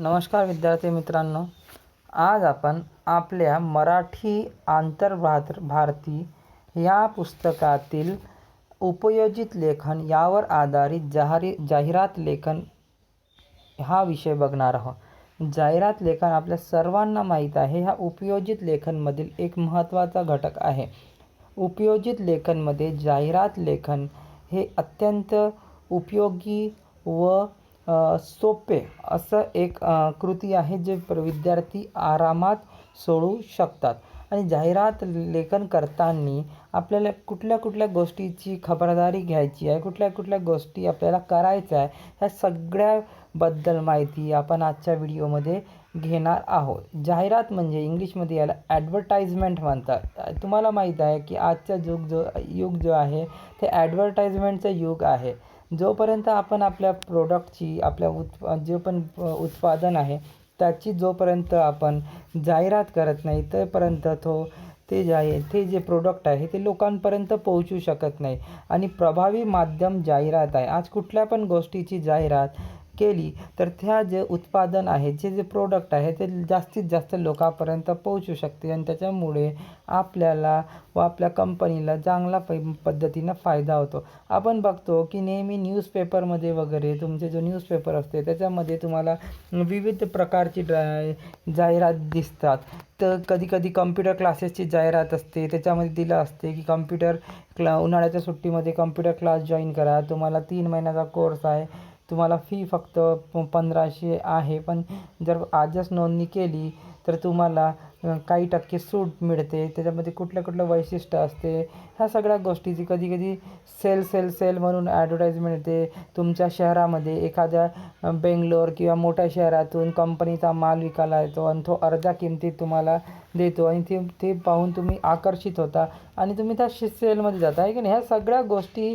नमस्कार विद्यार्थी मित्रांनो. आज आपण आपल्या मराठी आंतरभार भारती या पुस्तकातील उपयोजित लेखन यावर आधारित जाहिरी जाहिरात लेखन हा विषय बघणार आहोत. जाहिरात लेखन आपल्या सर्वांना माहीत आहे. ह्या उपयोजित लेखनमधील एक महत्त्वाचा घटक आहे. उपयोजित लेखनमध्ये जाहिरात लेखन हे अत्यंत उपयोगी व सोपे असं एक कृती आहे जे प्र विद्यार्थी आरामात सोडू शकतात. आणि जाहिरात लेखन करताना आपल्याला कुठल्या कुठल्या गोष्टीची खबरदारी घ्यायची आहे कुठल्या कुठल्या गोष्टी आपल्याला करायच्या आहे ह्या सगळ्याबद्दल माहिती आपण आजच्या व्हिडिओमध्ये घेणार आहोत. जाहिरात म्हणजे इंग्लिशमध्ये याला ॲडव्हर्टाइजमेंट म्हणतात. तुम्हाला माहीत आहे की आजचा युग जो युग जो आहे ते ॲडव्हर्टाइजमेंटचं युग आहे. जोपर्यंत आपण आपल्या प्रोडक्टची आपल्या उत् जे पण उत्पादन आहे त्याची जोपर्यंत आपण जाहिरात करत नाही तोपर्यंत तो ते जे आहे ते जे प्रोडक्ट आहे ते लोकांपर्यंत पोहोचू शकत नाही. आणि प्रभावी माध्यम जाहिरात आहे. आज कुठल्या पण गोष्टीची जाहिरात केली तर त्या जे उत्पादन आहे जे जे प्रोडक्ट आहे ते जास्तीत जास्त लोकांपर्यंत पोहोचू शकते. आणि त्याच्यामुळे आपल्याला व आपल्या कंपनीला चांगला प पद्धतीनं फायदा होतो. आपण बघतो की नेहमी न्यूजपेपरमध्ये वगैरे तुमचे जो न्यूजपेपर असते त्याच्यामध्ये तुम्हाला विविध प्रकारची जाहिरात दिसतात. तर कधी कधी कम्प्युटर क्लासेसची जाहिरात असते त्याच्यामध्ये दिलं असते की कम्प्युटर क्ला उन्हाळ्याच्या सुट्टीमध्ये कम्प्युटर क्लास जॉईन करा. तुम्हाला तीन महिन्याचा कोर्स आहे. तुम्हाला फी फक्त प पंधराशे आहे. पण जर आजच नोंदणी केली तर तुम्हाला काही टक्के सूट मिळते. त्याच्यामध्ये कुठलं कुठलं वैशिष्ट्य असते ह्या सगळ्या गोष्टीची कधी कधी सेल सेल सेल म्हणून ॲडव्हर्टाईजमेंट येते. तुमच्या शहरामध्ये एखाद्या बेंगलोर किंवा मोठ्या शहरातून कंपनीचा माल विकायला येतो आणि तो अर्ध्या किमतीत तुम्हाला देतो आणि ते ते पाहून तुम्ही आकर्षित होता आणि तुम्ही त्या सेलमध्ये जाता. आहे की नाही? ह्या सगळ्या गोष्टी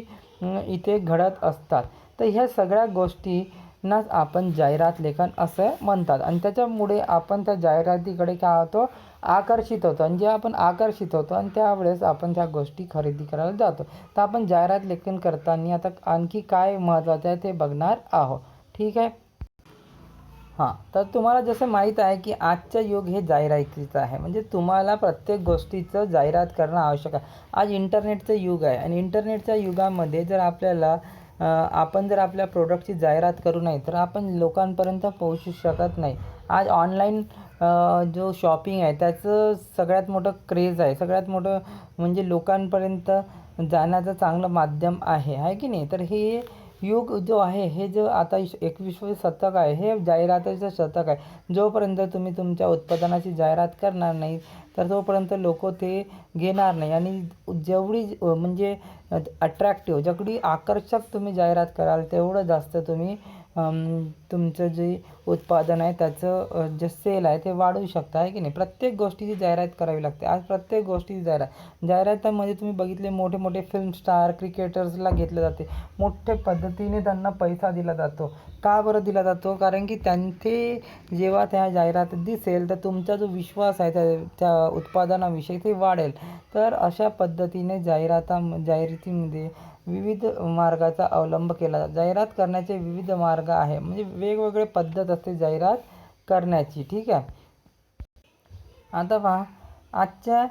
इथे घडत असतात. तर ह्या सगळ्या गोष्टींनाच आपण जाहिरात लेखन असं म्हणतात. आणि त्याच्यामुळे आपण त्या जाहिरातीकडे काय होतो? आकर्षित होतो. आणि जेव्हा आपण आकर्षित होतो आणि त्यावेळेस आपण त्या गोष्टी खरेदी करायला जातो. तर आपण जाहिरात लेखन करताना आता आणखी काय महत्त्वाचं आहे ते बघणार आहोत. ठीक आहे? हां. तर तुम्हाला जसं माहीत आहे की आजचं युग हे जाहिरातीचं आहे. म्हणजे तुम्हाला प्रत्येक गोष्टीचं जाहिरात करणं आवश्यक आहे. आज इंटरनेटचं युग आहे. आणि इंटरनेटच्या युगामध्ये जर आपल्याला आपण जर आपल्या प्रोडक्टची जाहिरात करू नाही तर आपण लोकांपर्यंत पोहोचू शकत नाही. आज ऑनलाईन जो शॉपिंग आहे त्याचं सगळ्यात मोठं क्रेज आहे. सगळ्यात मोठं म्हणजे लोकांपर्यंत जाण्याचं चांगलं माध्यम आहे. आहे की नाही? तर हे युग जो आहे हे जो आता एकविसवे शतक आहे हे जाहिरातीचं शतक आहे. जोपर्यंत तुम्ही तुमच्या उत्पादनाची जाहिरात करणार नाही तर तोपर्यंत लोक ते घेणार नाही. आणि जेवढी म्हणजे अट्रॅक्टिव्ह जेवढी आकर्षक तुम्ही जाहिरात कराल तेवढं जास्त तुम्ही तुमचं जे उत्पादन आहे त्याचं जे सेल आहे ते वाढवू शकता आहे की नाही? प्रत्येक गोष्टीची जाहिरात करावी लागते. आज प्रत्येक गोष्टीची जाहिरात. जाहिरातामध्ये तुम्ही बघितले मोठे मोठे फिल्म स्टार क्रिकेटर्सला घेतले जाते. मोठ्या पद्धतीने त्यांना पैसा दिला जातो. का बरं दिला जातो? कारण की त्यांचे जेव्हा त्या जाहिरात दिसेल तर तुमचा जो विश्वास आहे त्या त्या उत्पादनाविषयी ते वाढेल. तर अशा पद्धतीने जाहिराता जाहिरातीमध्ये विविध मार्गाचा अवलंब केला जातो. जाहिरात करण्याचे विविध मार्ग आहे म्हणजे वेगवेगळे पद्धत असते जाहिरात करण्याची. ठीक आहे? आता पहा. आजच्या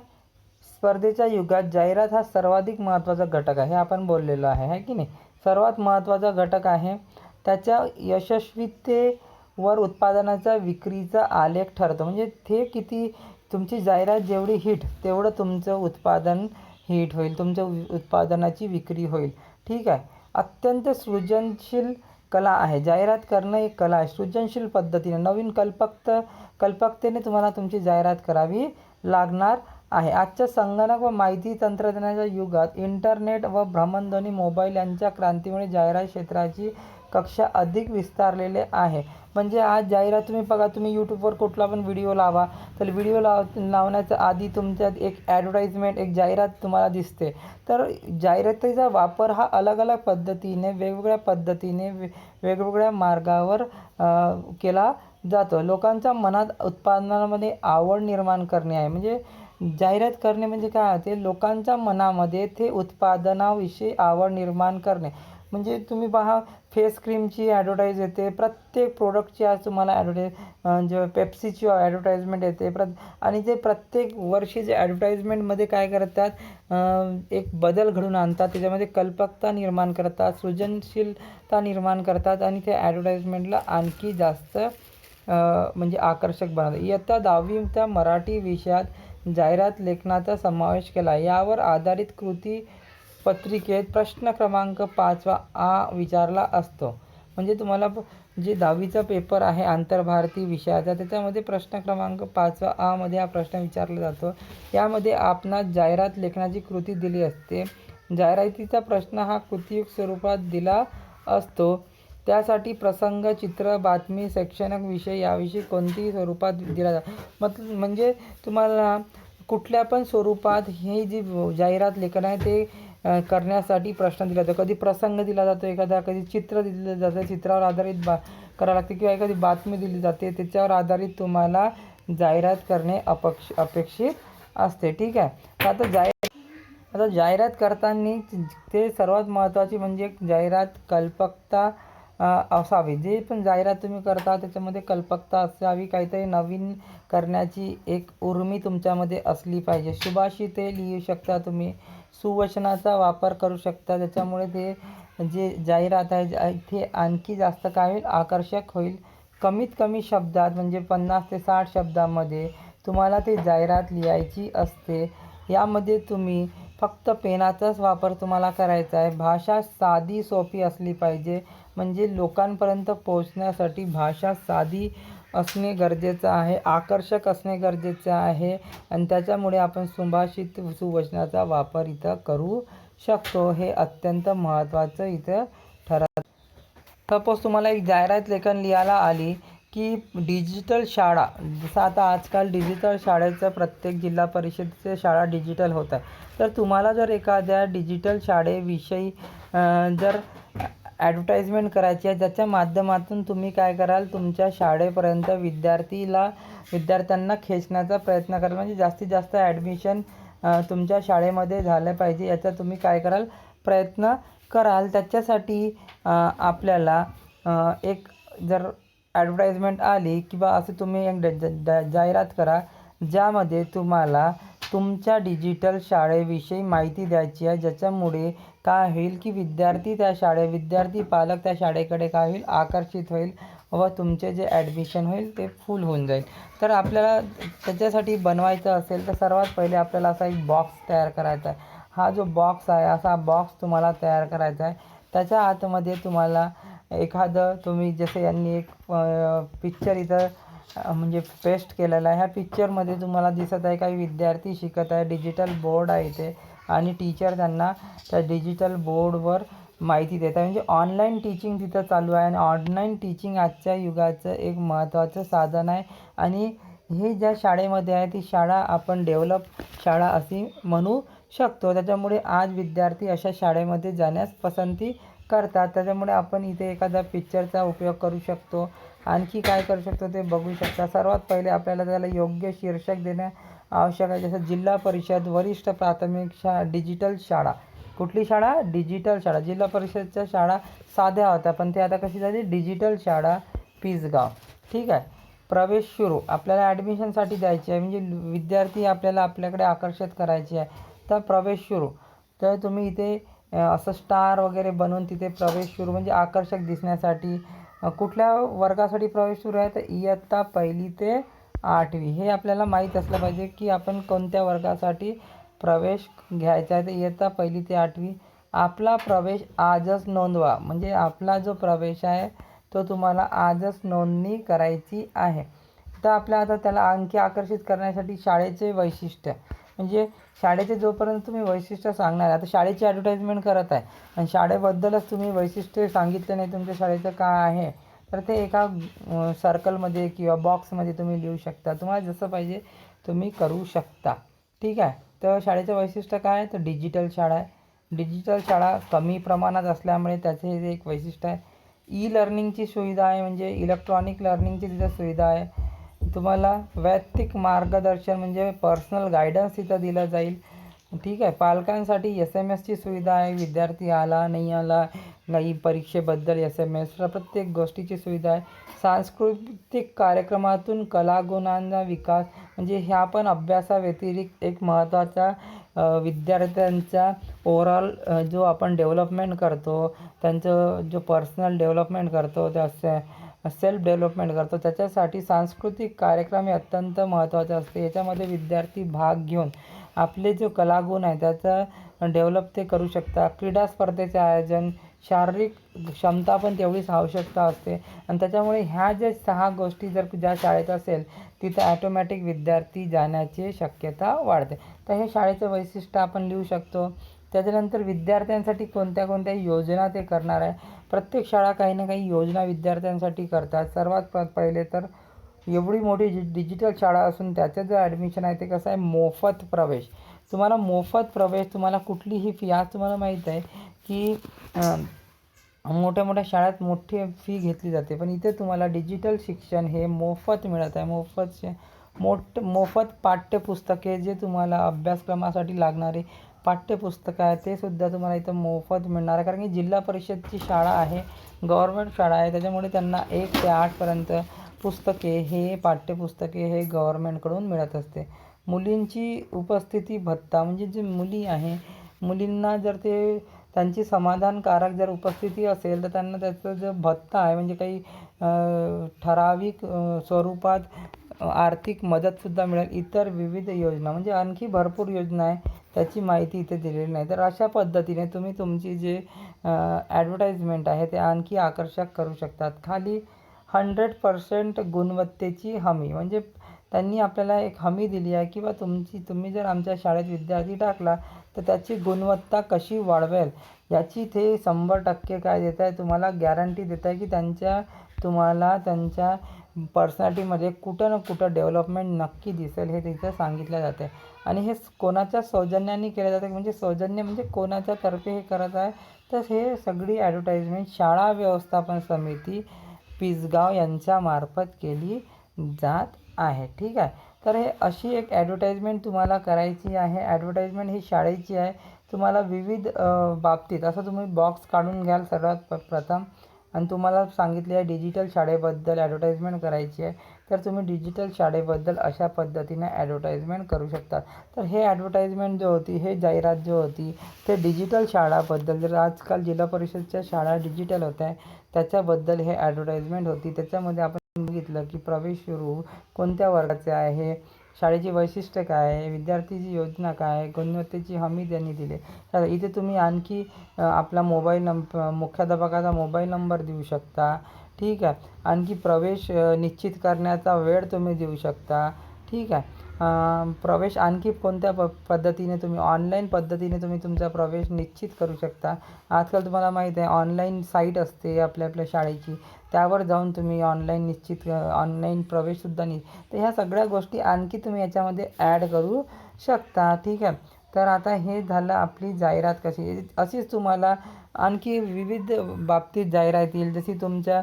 स्पर्धेच्या युगात जाहिरात हा सर्वाधिक महत्त्वाचा घटक आहे. हे आपण बोललेलो आहे. है की नाही? सर्वात महत्त्वाचा घटक आहे. त्याच्या यशस्वीतेवर उत्पादनाचा विक्रीचा आलेख ठरतो. म्हणजे ते किती तुमची जाहिरात जेवढी हिट तेवढं तुमचं उत्पादन हिट होईल तुमच्या उ- उत्पादनाची विक्री होईल. ठीक आहे. अत्यंत सृजनशील कला आहे. जाहिरात करणं एक कला आहे. सृजनशील पद्धतीने नवीन कल्पकत कल्पकतेने तुम्हाला तुमची जाहिरात करावी लागणार आहे. आजच्या संगणक व माहिती तंत्रज्ञानाच्या युगात इंटरनेट व भ्रमणध्वनी मोबाईल यांच्या क्रांतीमुळे जाहिरात क्षेत्राची कक्षा अधिक विस्तारलेले आहे. म्हणजे आज जाहिरात तुम्ही बघा तुम्ही यूट्यूबवर कुठला पण व्हिडिओ लावा तर व्हिडिओ लाव लावण्याच्या आधी तुमच्यात एक ॲडव्हर्टाइजमेंट एक जाहिरात तुम्हाला दिसते. तर जाहिरातीचा वापर हा अलग अलग पद्धतीने वेगवेगळ्या पद्धतीने वे वेगवेगळ्या मार्गावर केला जातो. लोकांच्या मनात उत्पादनामध्ये आवड निर्माण करणे आहे. म्हणजे जाहिरात करणे म्हणजे काय? होते लोकांच्या मनामध्ये ते उत्पादनाविषयी आवड निर्माण करणे. म्हणजे तुम्ही पहा फेस क्रीमची ॲडव्हर्टाईज येते प्रत्येक प्रोडक्टची आज तुम्हाला ॲडव्हर्टाईज जे पेप्सीची ॲडव्हर्टाईजमेंट येते. प्र आणि ते प्रत्येक वर्षी जे ॲडव्हर्टाईजमेंटमध्ये काय करतात एक बदल घडून आणतात. त्याच्यामध्ये कल्पकता निर्माण करतात सृजनशीलता निर्माण करतात आणि त्या ॲडव्हर्टाईजमेंटला आणखी जास्त म्हणजे आकर्षक बनवतात. इयत्ता दहावीच्या मराठी विषयात जाहिरात लेखनाचा समावेश केला. यावर आधारित कृती पत्रिकेत प्रश्न क्रमांक पाचवा आ विचारला असतो. म्हणजे तुम्हाला जे दहावीचा पेपर आहे आंतरभारती विषयाचा त्याच्यामध्ये प्रश्न क्रमांक पाचवा आमध्ये हा प्रश्न विचारला जातो. यामध्ये आपणास जाहिरात लेखनाची कृती दिली असते. जाहिरातीचा प्रश्न हा कृतीयुक्त स्वरूपात दिला असतो. त्यासाठी प्रसंग चित्र बातमी शैक्षणिक विषय याविषयी कोणतीही स्वरूपात दिला जा मत म्हणजे तुम्हाला कुठल्या पण स्वरूपात हे जी जाहिरात लेखन आहे ते करण्यासाठी प्रश्न दिला जातो. कधी प्रसंग दिला जातो एखादा कधी चित्र दिलं जातं चित्रावर आधारित बा करावं लागते किंवा एखादी बातमी दिली जाते त्याच्यावर आधारित तुम्हाला जाहिरात करणे अपक्ष अपेक्षित असते. ठीक आहे? आता जाहिरात आता जाहिरात करताना ते सर्वात महत्त्वाची म्हणजे जाहिरात कल्पकता असावी. जे पण जाहिरात तुम्ही करता त्याच्यामध्ये कल्पकता असावी. काहीतरी नवीन करण्याची एक उर्मी तुमच्यामध्ये असली पाहिजे. सुभाषिते लिहू शकता तुम्ही. सुवचनाचा वापर करू शकता. त्याच्यामुळे ते जे जाहिरात आहे ते आणखी जास्त काय होईल आकर्षक होईल. कमीत कमी शब्दात म्हणजे पन्नास ते साठ शब्दामध्ये तुम्हाला ते जाहिरात लिहायची असते. यामध्ये तुम्ही फक्त पेनाचाच वापर तुम्हाला करायचा आहे. भाषा साधी सोपी असली पाहिजे. म्हणजे लोकांपर्यंत पोहोचण्यासाठी भाषा साधी असणे गरजेचं आहे. आकर्षक असणे गरजेचं आहे. आणि त्याच्यामुळे आपण सुभाषित सुवचनाचा वापर इथं करू शकतो. हे अत्यंत महत्त्वाचं इथं ठरत. सपोज तुम्हाला एक जाहिरात लेखन लिहायला आली की डिजिटल शाळा. जसं आता आजकाल डिजिटल शाळेचं प्रत्येक जिल्हा परिषदेचे शाळा डिजिटल होत. आहे तर तुम्हाला जर एखाद्या डिजिटल शाळेविषयी जर ॲडव्हर्टाईजमेंट करायची आहे. ज्याच्या माध्यमातून तुम्ही काय कराल तुमच्या शाळेपर्यंत विद्यार्थीला विद्यार्थ्यांना खेचण्याचा प्रयत्न कराल. म्हणजे जास्तीत जास्त ॲडमिशन तुमच्या शाळेमध्ये झालं पाहिजे. याचा तुम्ही काय कराल? प्रयत्न कराल. त्याच्यासाठी आपल्याला एक जर ॲडव्हर्टाईजमेंट आली किंवा असं तुम्ही एक ड- जाहिरात करा ज्यामध्ये तुम्हाला तुमच्या डिजिटल शाळेविषयी माहिती द्यायची आहे. ज्याच्यामुळे काय होईल की विद्यार्थी त्या शाळे विद्यार्थी पालक त्या शाळेकडे काय होईल? आकर्षित होईल व तुमचे जे ॲडमिशन होईल ते फुल होऊन जाईल. तर आपल्याला त्याच्यासाठी बनवायचं असेल तर सर्वात पहिले आपल्याला असा एक बॉक्स तयार करायचा आहे. हा जो बॉक्स आहे असा बॉक्स तुम्हाला तयार करायचा आहे. त्याच्या आतमध्ये तुम्हाला एखादं तुम्ही जसं यांनी एक पिक्चर इथं म्हणजे पेस्ट केलेला आहे. ह्या पिक्चरमध्ये तुम्हाला दिसत आहे काही विद्यार्थी शिकत आहे. डिजिटल बोर्ड आहे इथे. आणि टीचर त्यांना त्या डिजिटल बोर्डवर माहिती देत आहे म्हणजे ऑनलाईन टीचिंग तिथं चालू आहे आणि ऑनलाईन टीचिंग आजच्या युगाचं एक महत्त्वाचं साधन आहे. आणि हे ज्या शाळेमध्ये आहे ती शाळा आपण डेव्हलप शाळा अशी म्हणू शकतो. त्याच्यामुळे आज विद्यार्थी अशा शाळेमध्ये जाण्यास पसंती करतात. त्याच्यामुळे आपण इथे एखादा पिक्चरचा उपयोग करू शकतो. आणखी काय करू शकतो ते बघू शकता. सर्वात पहिले आपल्याला त्याला योग्य शीर्षक देण्या आवश्यक आहे. जसं जिल्हा परिषद वरिष्ठ प्राथमिक शा डिजिटल शाळा. कुठली शाळा? डिजिटल शाळा. जिल्हा परिषदच्या शाळा साध्या होत्या पण ते आता कशी झाली? डिजिटल शाळा पिसगाव. ठीक आहे. प्रवेश सुरू. आपल्याला ॲडमिशनसाठी द्यायची आहे. म्हणजे विद्यार्थी आपल्याला आपल्याकडे आकर्षित करायचे आहे. तर प्रवेश सुरू. तर तुम्ही इथे असं स्टार वगैरे बनवून तिथे प्रवेश सुरू. म्हणजे आकर्षक दिसण्यासाठी कुठल्या वर्गासाठी प्रवेश सुरू आहे? तर इयत्ता पहिली ते आठवी. हे आपल्याला माहीत असलं पाहिजे की आपण कोणत्या वर्गासाठी प्रवेश घ्यायचा आहे तर इयत्ता पहिली ते आठवी. आपला प्रवेश आजच नोंदवा. म्हणजे आपला जो प्रवेश आहे तो तुम्हाला आजच नोंदणी करायची आहे. तर आपल्या आता त्याला आणखी आकर्षित करण्यासाठी शाळेचे वैशिष्ट्य. म्हणजे शाळेचे जोपर्यंत तुम्ही वैशिष्ट्य सांगणार आता शाळेची ॲडव्हर्टाईजमेंट करत आहे. आणि शाळेबद्दलच तुम्ही वैशिष्ट्य सांगितलं नाही तुमच्या शाळेचं काय आहे? तर ते एका सर्कलमध्ये किंवा बॉक्समध्ये तुम्ही लिहू शकता. तुम्हाला जसं पाहिजे तुम्ही करू शकता. ठीक आहे? तर शाळेचं वैशिष्ट्य काय आहे? तर डिजिटल शाळा आहे. डिजिटल शाळा कमी प्रमाणात असल्यामुळे त्याचे हे एक वैशिष्ट्य आहे ई लर्निंगची सुविधा आहे म्हणजे इलेक्ट्रॉनिक लर्निंगची तिथं सुविधा आहे. तुम्हाला वैयक्तिक मार्गदर्शन म्हणजे पर्सनल गायडन्स तिथं दिलं जाईल. ठीक आहे? पालकांसाठी एस एम एसची सुविधा आहे विद्यार्थी आला नाही आला नाही परीक्षेबद्दल एस एम एस प्रत्येक गोष्टीची सुविधा आहे. सांस्कृतिक कार्यक्रमातून कलागुणांचा विकास म्हणजे ह्या पण अभ्यासाव्यतिरिक्त एक महत्त्वाचा विद्यार्थ्यांचा ओवरऑल जो आपण डेव्हलपमेंट करतो त्यांचं जो पर्सनल डेव्हलपमेंट करतो त्या से सेल्फ डेव्हलपमेंट करतो त्याच्यासाठी सांस्कृतिक कार्यक्रम हे अत्यंत महत्त्वाचे असते. याच्यामध्ये विद्यार्थी भाग घेऊन आपले जो कलागुण आहे त्याचा डेव्हलप ते करू शकता क्रीडा स्पर्धेचे आयोजन शारीरिक क्षमता पण तेवढीच आवश्यकता असते. आणि त्याच्यामुळे ह्या ज्या सहा गोष्टी जर ज्या शाळेत असेल तिथं ॲटोमॅटिक विद्यार्थी जाण्याची शक्यता वाढते. तर हे शाळेचं वैशिष्ट्य आपण लिहू शकतो. त्याच्यानंतर विद्यार्थ्यांसाठी कोणत्या कोणत्या योजना ते करणार आहे? प्रत्येक शाळा काही ना काही योजना विद्यार्थ्यांसाठी करतात. सर्वात प पहिले तर एवढी मोठी डिजिटल शाळा असून त्याचं जे ॲडमिशन आहे ते कसं आहे? मोफत प्रवेश. तुम्हाला मोफत प्रवेश तुम्हाला कुठलीही फी आज तुम्हाला माहीत आहे की मोठ्या मोठ्या शाळेत मोठी फी घेतली जाते. पण इथे तुम्हाला डिजिटल शिक्षण हे मोफत मिळत आहे. मोफत मोठ मोफत पाठ्यपुस्तके जे तुम्हाला अभ्यासक्रमासाठी लागणारे पाठ्यपुस्तकं आहे ते सुद्धा तुम्हाला इथं मोफत मिळणार आहे. कारण की जिल्हा परिषदची शाळा आहे गव्हर्मेंट शाळा आहे त्याच्यामुळे त्यांना एक ते आठपर्यंत पुस्तके हे पाठ्यपुस्तके हे गव्हर्मेंटकडून मिळत असते. मुलींची उपस्थिती भत्ता म्हणजे जे मुली आहे मुलींना जर ते त्यांची समाधानकारक जर उपस्थिती असेल तर त्यांना त्याचं जो भत्ता आहे म्हणजे काही ठराविक स्वरूपात आर्थिक मदतसुद्धा मिळेल. इतर विविध योजना म्हणजे आणखी भरपूर योजना आहे त्याची माहिती इथे दिलेली नाही. तर अशा पद्धतीने तुम्ही तुमची जे ॲडव्हर्टाइजमेंट आहे ते आणखी आकर्षक करू शकतात. खाली हंड्रेड पर्सेंट गुणवत्तेची हमी म्हणजे त्यांनी आपल्याला एक हमी दिली आहे किंवा तुमची तुम्ही जर आमच्या शाळेत विद्यार्थी टाकला तर त्याची गुणवत्ता कशी वाढवेल? याची ते शंभर टक्के काय देत आहे तुम्हाला गॅरंटी देत आहे की त्यांच्या तुम्हाला त्यांच्या पर्सनॅलिटीमध्ये कुठं ना कुठं डेव्हलपमेंट नक्की दिसेल हे तिथं सांगितलं जाते आणि हे कोणाच्या सौजन्याने केलं जातं म्हणजे सौजन्य म्हणजे कोणाच्या तर्फे हे करत आहे? तर हे सगळी ॲडव्हर्टाइजमेंट शाळा व्यवस्थापन समिती पिसगाव यांच्यामार्फत केली जात आहे ठीक आहे? तर हे अशी एक ॲडव्हर्टाइजमेंट तुम्हाला करायची आहे. ॲडव्हर्टाइजमेंट ही शाळेची आहे. तुम्हाला विविध बाबतीत असं तुम्ही बॉक्स काढून घ्याल सर्वात प प्रथम. आणि तुम्हाला सांगितले आहे डिजिटल शाळेबद्दल ॲडव्हर्टाईजमेंट करायची आहे. तर तुम्ही डिजिटल शाळेबद्दल अशा पद्धतीने ॲडव्हर्टाइजमेंट करू शकता. तर हे ॲडव्हर्टाइजमेंट जो होती हे जाहिरात जो होती ते डिजिटल शाळाबद्दल. जर आजकाल जिल्हा परिषदच्या शाळा डिजिटल होत आहे त्याच्याबद्दल हे ॲडव्हर्टाइजमेंट होती. त्याच्यामध्ये आपण सांगितलं की प्रवेश सुरू कोणत्या वर्गाचे आहे? शाळेची वैशिष्ट्य काय? आहे विद्यार्थीची योजना काय? आहे गुणवत्तेची हमी त्यांनी दिली. तर इथे तुम्ही आणखी आपला मोबाईल नंब मुख्याध्यापकाचा मोबाईल नंबर देऊ शकता. ठीक आहे. आणखी प्रवेश निश्चित करण्याचा वेळ तुम्ही देऊ शकता. ठीक आहे. प्रवेश आणखी कोणत्या प पद्धतीने तुम्ही ऑनलाईन पद्धतीने तुम्ही तुमचा प्रवेश निश्चित करू शकता? आजकाल तुम्हाला माहीत आहे ऑनलाईन साईट असते आपल्या आपल्या शाळेची. त्यावर जाऊन तुम्ही ऑनलाईन निश्चित ऑनलाईन प्रवेशसुद्धा नि तर ह्या सगळ्या गोष्टी आणखी तुम्ही याच्यामध्ये ॲड करू शकता. ठीक आहे? तर आता हे झालं आपली जाहिरात कशी. अशीच तुम्हाला आणखी विविध बाबतीत जाहिरात येईल जशी तुमच्या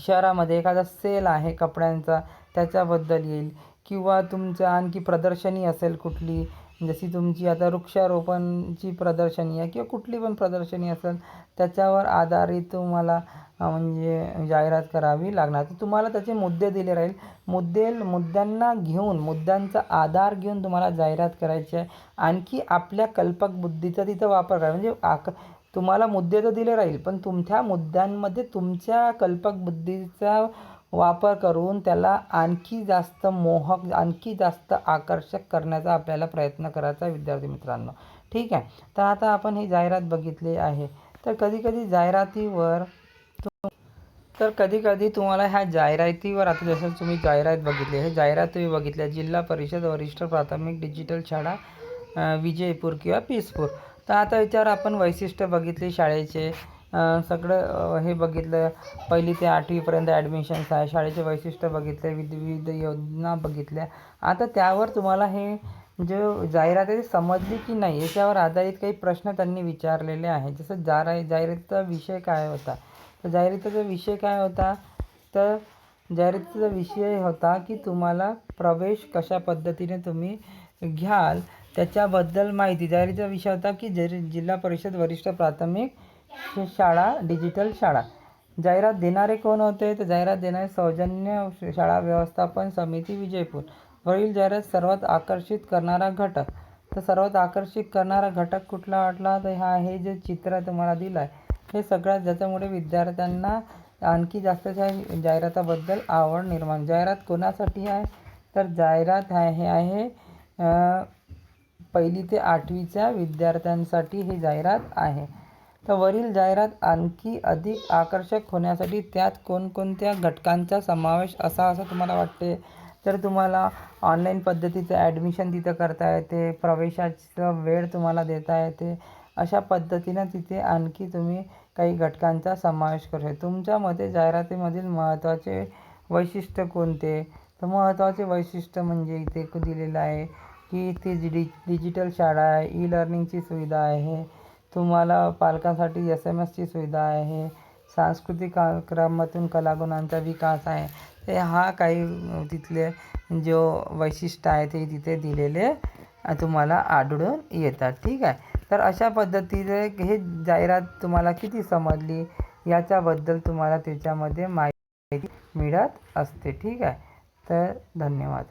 शहरामध्ये एखादा सेल आहे कपड्यांचा त्याच्याबद्दल येईल. किंवा तुमचं आणखी प्रदर्शनी असेल कुठली जशी तुमची आता वृक्षारोपणची प्रदर्शनी आहे किंवा कुठली पण प्रदर्शनी असेल त्याच्यावर आधारित तुम्हाला म्हणजे जाहिरात करावी लागणार. तर तुम्हाला त्याचे मुद्दे दिले राहील. मुद्दे मुद्द्यांना घेऊन मुद्द्यांचा आधार घेऊन तुम्हाला जाहिरात करायची आहे. आणखी आपल्या कल्पक बुद्धीचा तिथं वापर करा. म्हणजे आक तुम्हाला मुद्दे तर दिले राहील पण तुमच्या मुद्द्यांमध्ये तुमच्या कल्पक बुद्धीचा वापर करून त्याला आणखी जास्त मोहक आणखी जास्त आकर्षक करण्याचा आपल्याला प्रयत्न करायचा विद्यार्थी मित्रांनो. ठीक आहे? तर आता आपण ही जाहिरात बघितली आहे. तर कधीकधी जाहिरातीवर तर कधीकधी तुम्हाला ह्या जाहिरातीवर आता जसं तुम्ही जाहिरात बघितली हे जाहिरात तुम्ही बघितल्या जिल्हा परिषद वरिष्ठ प्राथमिक डिजिटल शाळा विजयपूर किंवा पिसपूर. तर आता याच्यावर आपण वैशिष्ट्य बघितली शाळेचे सगळं हे बघितलं. पहिली ते आठवीपर्यंत ॲडमिशन्स आहे शाळेचे वैशिष्ट्य बघितले विविध विविध योजना बघितल्या. आता त्यावर तुम्हाला हे जो जाहिरात आहे ती समजली की नाही याच्यावर आधारित काही प्रश्न त्यांनी विचारलेले आहेत. जसं जारा जाहिरातीचा विषय काय होता? तर जाहिरातीचा विषय काय होता? तर जाहिरातीचा विषय होता की तुम्हाला प्रवेश कशा पद्धतीने तुम्ही घ्याल त्याच्याबद्दल माहिती. जाहिरातीचा विषय होता की जरी जिल्हा परिषद वरिष्ठ प्राथमिक शाळा डिजिटल शाळा. जाहिरात देणारे कोण होते? तर जाहिरात देणारे सौजन्य शाळा व्यवस्थापन समिती विजयपूर. वरील जाहिरात सर्वात आकर्षित करणारा घटक. तर सर्वात आकर्षित करणारा घटक कुठला वाटला? तर हा हे जे चित्र तुम्हाला दिलं आहे हे सगळ्यात ज्याच्यामुळे विद्यार्थ्यांना आणखी जास्त त्या जाहिराताबद्दल आवड निर्माण जाहिरात कोणासाठी आहे? तर जाहिरात आहे हे आहे पहिली ते आठवीच्या विद्यार्थ्यांसाठी ही जाहिरात आहे. तर वरील जाहिरात आणखी अधिक आकर्षक होण्यासाठी त्यात कोणकोणत्या घटकांचा समावेश असा असं तुम्हाला वाटते तर तुम्हाला ऑनलाईन पद्धतीचं ॲडमिशन तिथं करता येते प्रवेशाचं वेळ तुम्हाला देता येते अशा पद्धतीनं तिथे आणखी तुम्ही काही घटकांचा समावेश करू शकता. तुमच्या मते जाहिरातीमधील महत्त्वाचे वैशिष्ट्य कोणते? तर महत्त्वाचे वैशिष्ट्य म्हणजे इथे दिलेलं आहे की ती डि डिजिटल शाळा आहे ई लर्निंगची सुविधा आहे तुम्हाला पालकांसाठी एस एम एसची सुविधा आहे सांस्कृतिक कार्यक्रमातून कलागुणांचा विकास आहे. हे हा काही तिथले जो वैशिष्ट्य आहे ते तिथे दिलेले तुम्हाला आढळून येतात ठीक आहे? तर अशा पद्धतीने हे जाहिरात तुम्हाला किती समजली याच्याबद्दल तुम्हाला त्याच्यामध्ये माहिती मिळत असते ठीक आहे? तर धन्यवाद.